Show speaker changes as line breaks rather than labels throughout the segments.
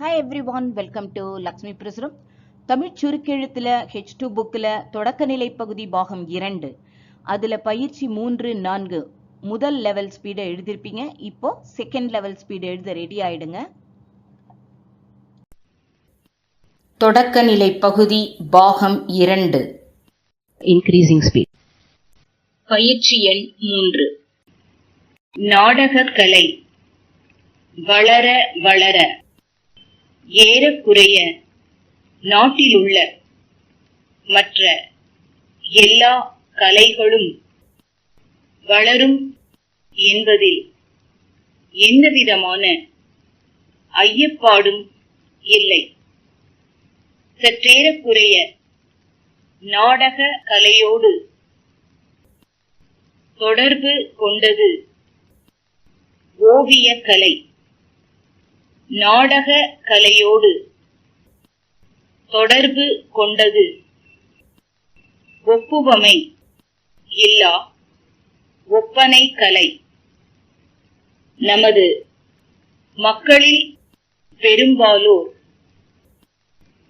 Hi everyone welcome to Lakshmi Prasuram Tamil சுருக்கெழுத்தில் H two புக்கில் தொடக்கநிலை பகுதி பாகம் இரண்டு. அதில் பயிற்சி மூன்று நான்கு. முதல் லெவல் ஸ்பீடை எழுதியிருப்பீங்க இப்போ செகண்ட் லெவல் ஸ்பீடு எழுத ரெடி ஆயிடுங்க. தொடக்கநிலை பகுதி பாகம் இரண்டு.
Increasing speed.
பயிற்சி எண் மூன்று. நாடகக் கலை வளர வளர. ஏறக்குறைய நாட்டிலுள்ள மற்ற எல்லா கலைகளும் வளரும் என்பதில் எந்தவிதமான ஐயப்பாடும் இல்லை. சற்றேறக்குறைய நாடக கலையோடு தொடர்பு கொண்டது ஓவியக் கலை நாடக கலையோடு தொடர்பு கொண்டது. ஒப்புவமை இல்லா ஒப்பனை கலை. நமது மக்களில் பெரும்பாலோர்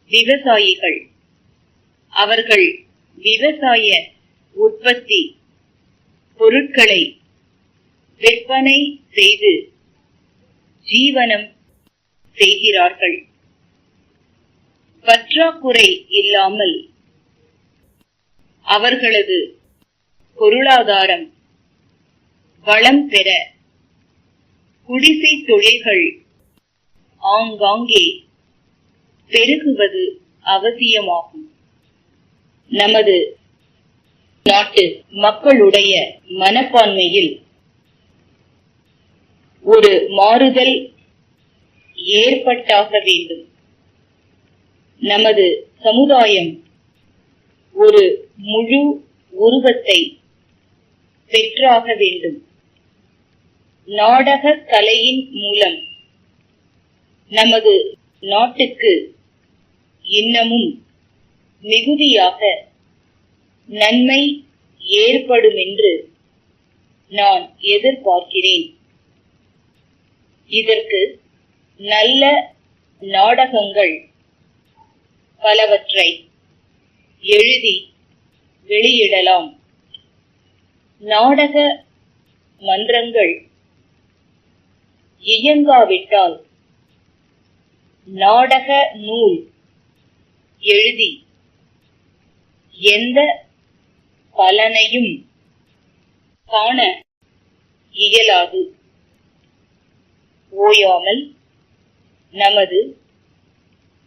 விவசாயிகள். அவர்கள் விவசாய உற்பத்தி பொருட்களை விற்பனை செய்து ஜீவனம் செய்கிறார்கள். பற்றாக்குறை இல்லாமல் அவர்களது பொருளாதாரம் வளம் பெற குடிசை தொழில்கள் ஆங்காங்கே பெருகுவது அவசியமாகும். நமது நாட்டு மக்களுடைய மனப்பான்மையில் ஒரு மாறுதல் ஏற்பட்டாக வேண்டும். நமது சமுதாயம் ஒரு முழு உருவத்தை பெற்றாக வேண்டும். நாடக கலையின் மூலம் நமது நாட்டுக்கு இன்னமும் மிகுதியாக நன்மை ஏற்படுமென்று நான் எதிர்பார்க்கிறேன். இதற்கு நல்ல நாடகங்கள் பலவற்றை எழுதி வெளியிடலாம். நாடக மன்றங்கள் இயங்காவிட்டால் நாடக நூல் எழுதி எந்த பலனையும் காண இயலாது. ஓயாமல் நமது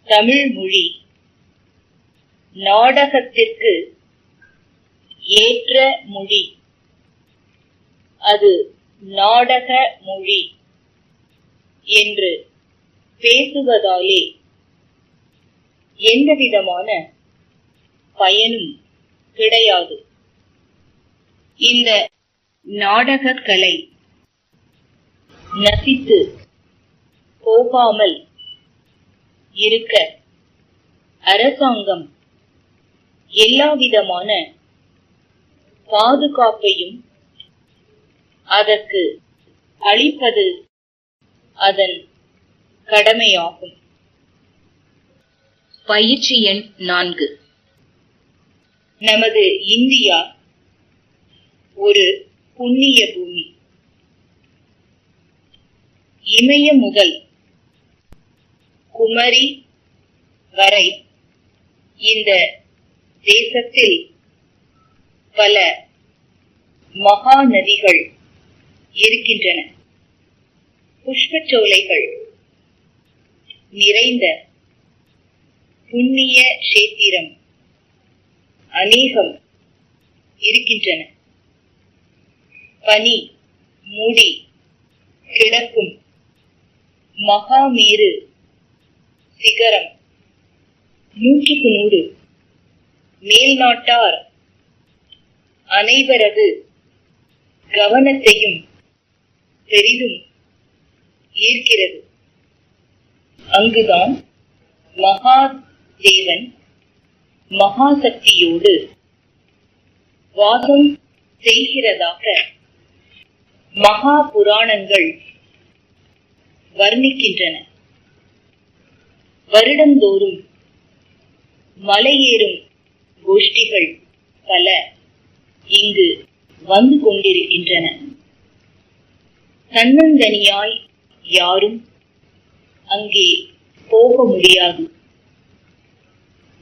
தமிழ் மொழி நாடகத்திற்கு ஏற்ற மொழி. அது நாடக மொழி என்று பேசுவதாலே எந்தவிதமான பயனும் கிடையாது. இந்த நாடகக்கலை நசித்து போகாமல் இருக்க அரசாங்கம் எல்லாவிதமான பாதுகாப்பையும் அதற்கு அளிப்பது அதன் கடமையாகும். பயிற்சி எண் நான்கு. நமது இந்தியா ஒரு புண்ணிய பூமி. இமய முதல் குமரி வரை இந்த தேசத்தில் பல மகாநதிகள் இருக்கின்றன. புஷ்பச்சோலைகள் நிறைந்த புண்ணிய கஷேத்திரம் அநேகம் இருக்கின்றன. பனி மூடி கிடக்கும் மகாமேரு சிகரம் நூற்றுக்கு நூறு. மேல்நாட்டார் அனைவரது கவனத்தையும் பெரிதும் ஈர்க்கிறது. அங்குதான் மகாதேவன் மகாசக்தியோடு வாசம் செய்கிறதாக மகா புராணங்கள் வர்ணிக்கின்றன. வருடந்தோறும் மலையேறும் கோஷ்டிகள் பல இங்கு வந்து கொண்டிருக்கின்றன. தன்னந்தனியாய் யாரும் அங்கே போக முடியாது.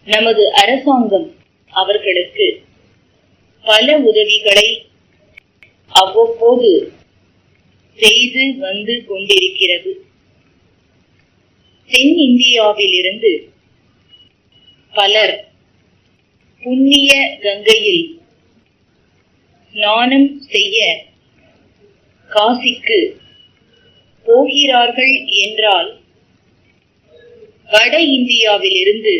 நமது அரசாங்கம் அவர்களுக்கு பல உதவிகளை அவ்வப்போது செய்து வந்து கொண்டிருக்கிறது. தென் இந்தியாவிலிருந்து பலர் புண்ணிய கங்கையில் ஸ்நானம் செய்ய காசிக்கு போகிறார்கள் என்றால் வட இந்தியாவிலிருந்து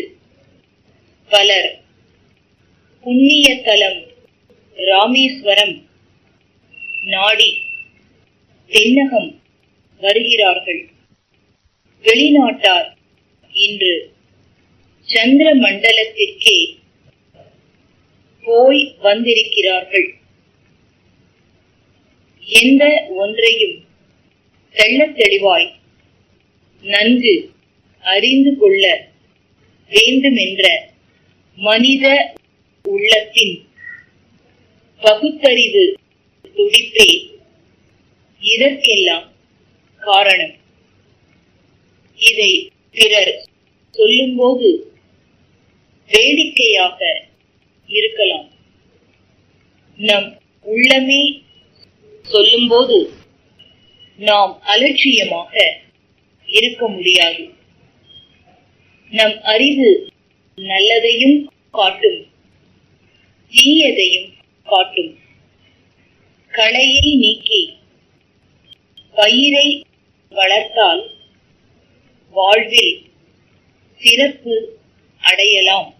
பலர் புண்ணிய தலம் ராமேஸ்வரம் நாடி தென்னகம் வருகிறார்கள். வெளிநாட்டார். இன்று சந்திர மண்டலத்திற்கே போய் வந்திருக்கிறார்கள். எந்த ஒன்றையும் தெள்ள தெளிவாய் நன்கு அறிந்து கொள்ள வேண்டுமென்ற மனித உள்ளத்தின் பகுத்தறிவு துடிப்பே இதற்கெல்லாம் காரணம். இதை பிறர் சொல்லும்போது வேடிக்கையாக இருக்கலாம். நம் உள்ளமே சொல்லும்போது நாம் அலட்சியமாக இருக்க முடியாது. நம் அறிவு நல்லதையும் காட்டும் தீயதையும் காட்டும். களையை நீக்கி பயிரை வளர்த்தால் வாழ்வில் சிறப்பு அடையலாம்.